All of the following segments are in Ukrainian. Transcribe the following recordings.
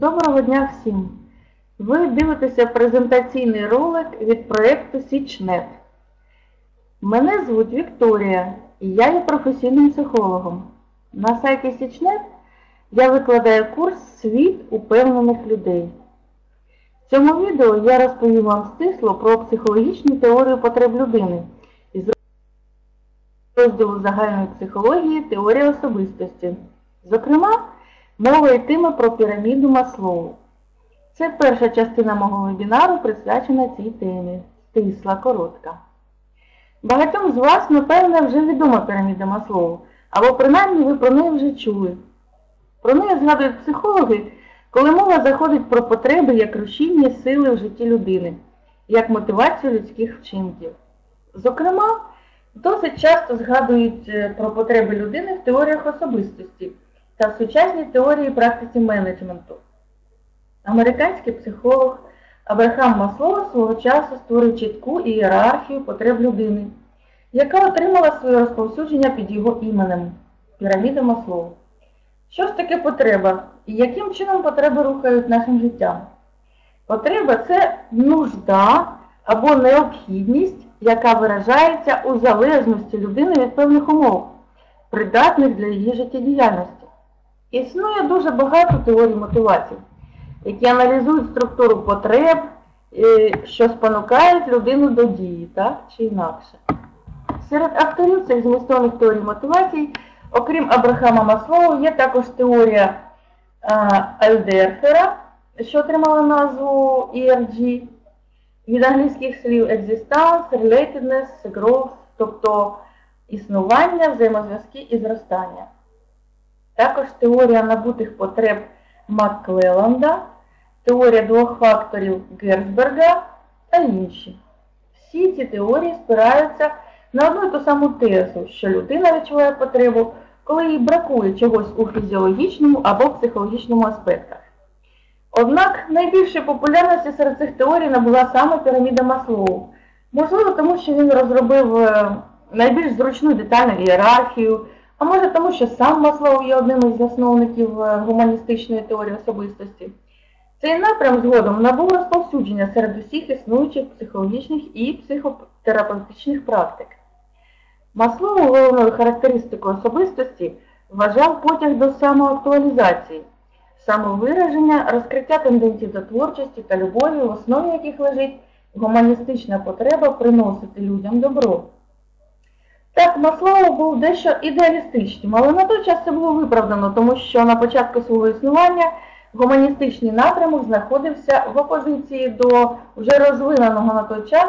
Доброго дня всім! Ви дивитеся презентаційний ролик від проєкту SeachNet. Мене звуть Вікторія і я є професійним психологом. На сайті SeachNet я викладаю курс Світ упевнених людей. В цьому відео я розповім вам стисло про психологічну теорію потреб людини із розділу загальної психології теорія особистості. Зокрема, Мова йтиме про піраміду Маслоу. Це перша частина мого вебінару присвячена цій темі. Стисла, коротка. Багатьом з вас, напевне, вже відома піраміда Маслоу, або принаймні ви про неї вже чули. Про неї згадують психологи, коли мова заходить про потреби як рушійні сили в житті людини, як мотивацію людських вчинків. Зокрема, досить часто згадують е, про потреби людини в теоріях особистості та сучасній теорії практиці менеджменту. Американський психолог Абрахам Маслоу свого часу створив чітку ієрархію потреб людини, яка отримала своє розповсюдження під його іменем піраміда Маслоу. Що ж таке потреба і яким чином потреби рухають нашим життям? Потреба це нужда або необхідність, яка виражається у залежності людини від певних умов, придатних для її життєдіяльності. Існує дуже багато теорій мотивацій, які аналізують структуру потреб, е, що спонукають людину до дії, так чи інакше. Серед авторів цих змістовних теорій мотивацій, окрім Абрахама Маслоу, є також теорія Альдерфера, що отримала назву ERG, від англійських слів existence, relatedness, growth, тобто існування, взаємозв'язки і зростання. Також теорія набутих потреб Макклеланда, теорія двох факторів Герцберга та інші. Всі ці теорії спираються на одну і ту саму тезу, що людина відчуває потребу, коли їй бракує чогось у фізіологічному або психологічному аспектах. Однак найбільшої популярності серед цих теорій набула саме піраміда Маслоу. Можливо, тому що він розробив е, найбільш зручну детальну ієрархію, а може тому, що сам Маслоу є одним із засновників е, гуманістичної теорії особистості. Цей напрям згодом набув розповсюдження серед усіх існуючих психологічних і психотерапевтичних практик. Маслоу головною характеристикою особистості вважав потяг до самоактуалізації, самовираження, розкриття тенденцій до творчості та любові, в основі яких лежить гуманістична потреба приносити людям добро. Так, Маслоу був дещо ідеалістичним, але на той час це було виправдано, тому що на початку свого існування гуманістичний напрямок знаходився в опозиції до вже розвиненого на той час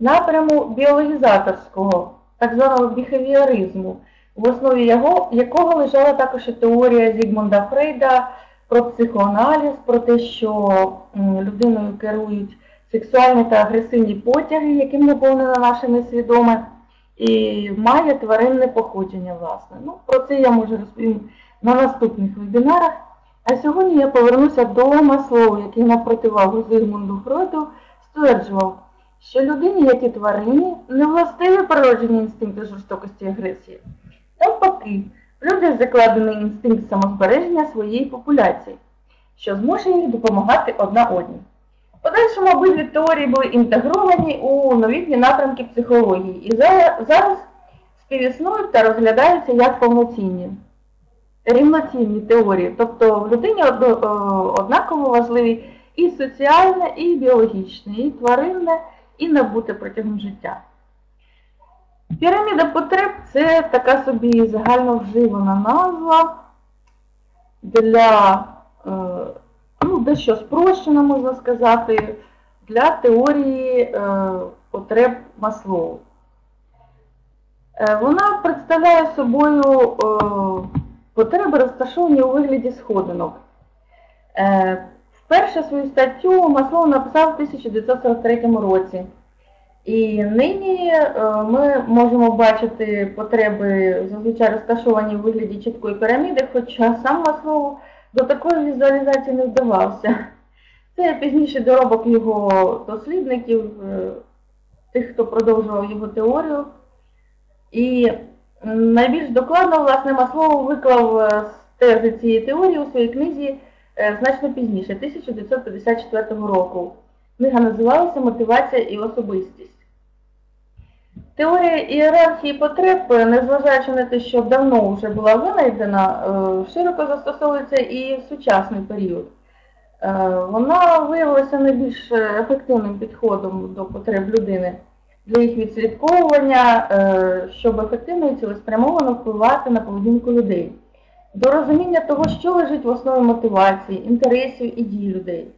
напряму біологізаторського, так званого біхевіоризму, в основі його, якого лежала також і теорія Зігмунда Фрейда про психоаналіз, про те, що людиною керують сексуальні та агресивні потяги, яким наповнено наше несвідоме і має тваринне походження, власне. Ну, Про це я можу розповім на наступних вебінарах. А сьогодні я повернуся до Маслоу, який на противагу Зигмунду Фройду стверджував, що людині, як і тварині, не властиві природжені інстинкти жорстокості і агресії. Навпаки, в людях закладений інстинкт самозбереження своєї популяції, що змушує їх допомагати одна одній. Подальшому обидві теорії були інтегровані у новітні напрямки психології і зараз співіснують та розглядаються як повноцінні, рівноцінні теорії. Тобто в людині однаково важливі і соціальне, і біологічне, і тваринне, і набуте протягом життя. Піраміда потреб це така собі загальновживана назва для е, ну, дещо спрощена, можна сказати, для теорії е, потреб Маслоу. Е, вона представляє собою е, потреби, розташовані у вигляді сходинок. Е, вперше свою статтю Маслоу написав у 1943 році. І нині е, ми можемо бачити потреби зазвичай розташовані у вигляді чіткої піраміди, хоча сам Маслоу до такої візуалізації не вдавався. Це пізніший доробок його дослідників, е, тих, хто продовжував його теорію. І найбільш докладно, власне, Маслоу виклав е, тези цієї теорії у своїй книзі е, значно пізніше, 1954 року. Книга називалася Мотивація і особистість. Теорія ієрархії потреб, незважаючи на те, що давно вже була винайдена, е, широко застосовується і в сучасний період. Е, Вона виявилася найбільш ефективним підходом до потреб людини для їх відслідковування, е, щоб ефективно і цілеспрямовано впливати на поведінку людей, до розуміння того, що лежить в основі мотивації, інтересів і дій людей.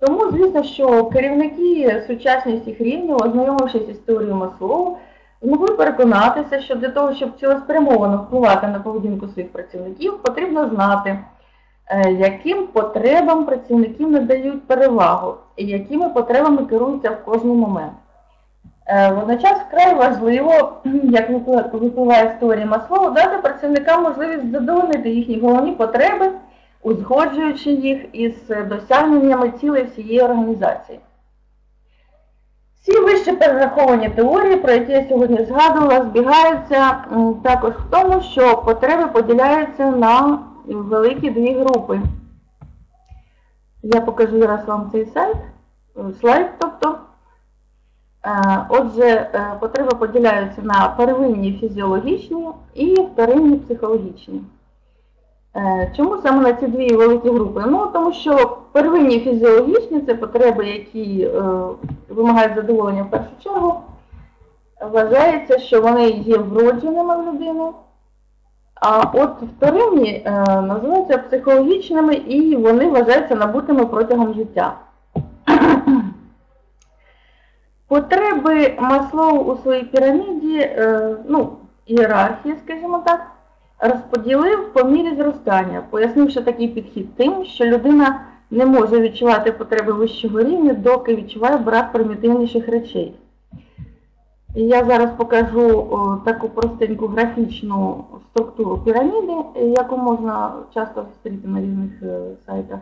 Тому, звісно, що керівники сучасних всіх рівнів, ознайомившись з історією Маслоу, змогли переконатися, що для того, щоб цілеспрямовано впливати на поведінку своїх працівників, потрібно знати, е, яким потребам працівників надають перевагу і якими потребами керуються в кожний момент. Е, Водночас вкрай важливо, як випливає історія Маслоу, дати працівникам можливість задовольнити їхні головні потреби, узгоджуючи їх із досягненнями цілей всієї організації. Всі вище перераховані теорії, про які я сьогодні згадувала, збігаються також в тому, що потреби поділяються на великі дві групи. Я покажу зараз вам цей сайт, слайд, тобто. Е, отже, е, потреби поділяються на первинні фізіологічні і вторинні психологічні. Е, чому саме на ці дві великі групи? Ну, тому що первинні фізіологічні це потреби, які вимагають задоволення в першу чергу. Вважається, що вони є вродженими в людини. А от вторинні називаються психологічними і вони вважаються набутими протягом життя. Потреби Маслоу у своїй піраміді, е, ну, ієрархії, скажімо так, розподілив по мірі зростання, пояснивши такий підхід тим, що людина не може відчувати потреби вищого рівня, доки відчуває брак примітивніших речей. І я зараз покажу таку простеньку графічну структуру піраміди, яку можна часто зустріти на різних е, сайтах.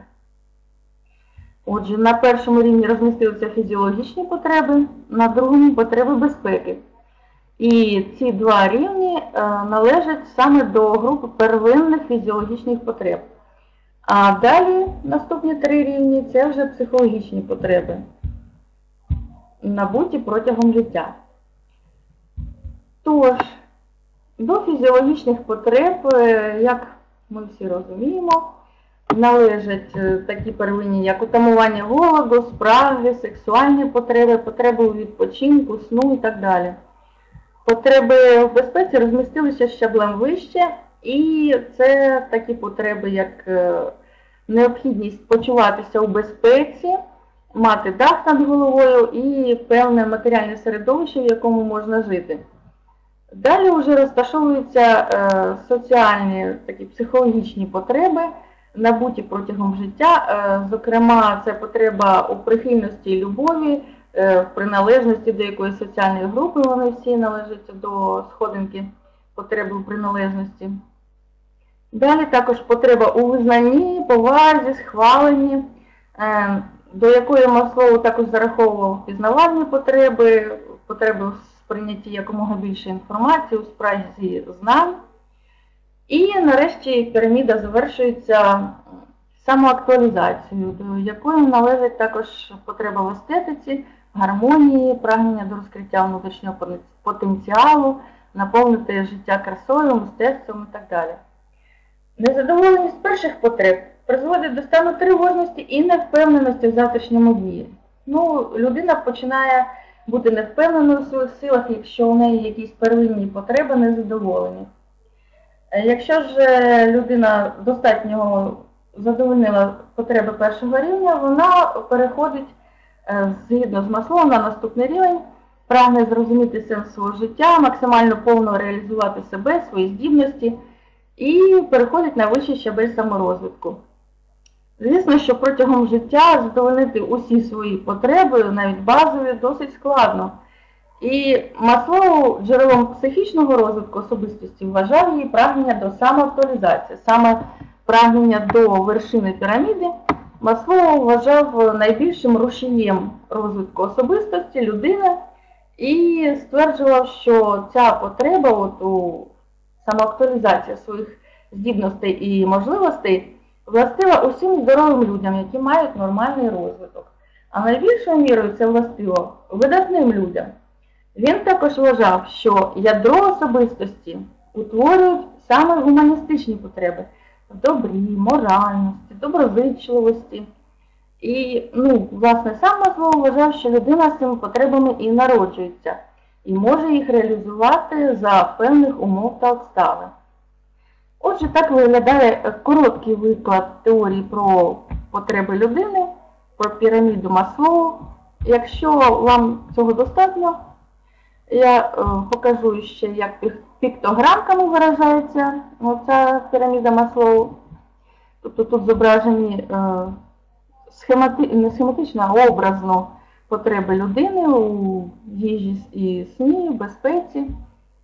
Отже, на першому рівні розмістилися фізіологічні потреби, на другому потреби безпеки. І ці два рівні е, належать саме до групи первинних фізіологічних потреб. А далі наступні три рівні це вже психологічні потреби, набуті протягом життя. Тож, до фізіологічних потреб, е, як ми всі розуміємо, належать е, такі первинні, як утамування голоду, спраги, сексуальні потреби, потреби у відпочинку, сну і так далі. Потреби в безпеці розмістилися щаблем вище, і це такі потреби, як е, необхідність почуватися у безпеці, мати дах над головою і певне матеріальне середовище, в якому можна жити. Далі вже розташовуються е, соціальні такі психологічні потреби набуті протягом життя. Е, зокрема, це потреба у прихильності і любові, в приналежності до якоїсь соціальної групи, вони всі належать до сходинки потреби у приналежності. Далі також потреба у визнанні, повазі, схваленні, е, до якої Маслоу також зараховував пізнавальні потреби, потреби в сприйнятті якомога більше інформації, у спразі знань. І нарешті піраміда завершується самоактуалізацією, до якої належить також потреба в естетиці, гармонії, прагнення до розкриття внутрішнього потенціалу, наповнити життя красою, мистецтвом і так далі. Незадоволеність перших потреб призводить до стану тривожності і невпевненості в завтрашньому дні. Ну, Людина починає бути невпевненою в своїх силах, якщо у неї якісь первинні потреби не задоволені. Е, якщо ж е, людина достатньо задовольнила потреби першого рівня, вона переходить згідно з маслом на наступний рівень, прагне зрозуміти сенс свого життя, максимально повно реалізувати себе, свої здібності і переходить на вищий щабель саморозвитку. Звісно, що протягом життя задовольнити усі свої потреби, навіть базові, досить складно. І Маслоу джерелом психічного розвитку особистості вважав її прагнення до самоактуалізації. Саме прагнення до вершини піраміди Маслоу вважав найбільшим рушієм розвитку особистості людини і стверджував, що ця потреба от у самоактуалізації своїх здібностей і можливостей властива усім здоровим людям, які мають нормальний розвиток. А найбільшою мірою це властиво видатним людям. Він також вважав, що ядро особистості утворюють саме гуманістичні потреби добрі, моральності, доброзичливості. І, ну, власне, сам Маслоу вважав, що людина з цими потребами і народжується, і може їх реалізувати за певних умов та обставин. Отже, так виглядає короткий виклад теорії про потреби людини, про піраміду Маслоу. Якщо вам цього достатньо, я е, покажу ще, як пік- піктограмками виражається ця піраміда Маслоу. Тобто тут зображені е, схемати... не схематично, а образно потреби людини у їжі і сні, безпеці,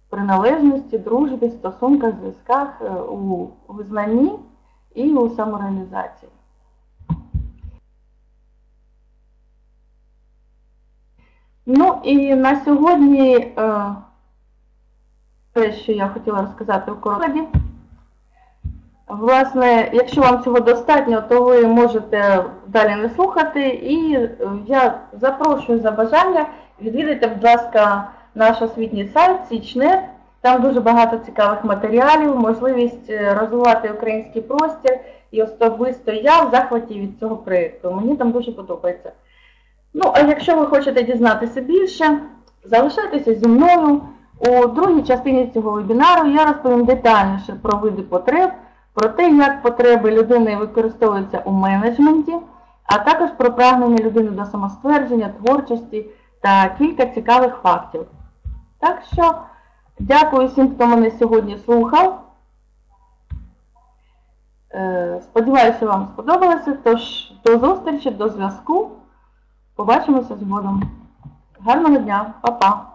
приналежності, дружбі, стосунках, зв'язках, е, у визнанні і у самореалізації. Ну і на сьогодні е, те, що я хотіла розказати у короткі. Власне, якщо вам цього достатньо, то ви можете далі не слухати. І е, я запрошую за бажання, відвідайте, будь ласка, наш освітній сайт Січнет. Там дуже багато цікавих матеріалів, можливість е, розвивати український простір. І особисто я в захваті від цього проєкту. Мені там дуже подобається. Ну, а якщо ви хочете дізнатися більше, залишайтеся зі мною. У другій частині цього вебінару я розповім детальніше про види потреб, про те, як потреби людини використовуються у менеджменті, а також про прагнення людини до самоствердження, творчості та кілька цікавих фактів. Так що, дякую всім, хто мене сьогодні слухав. Е, Сподіваюся, вам сподобалося. Тож, до зустрічі, до зв'язку. Побачимося згодом. Гарного дня, Па-па!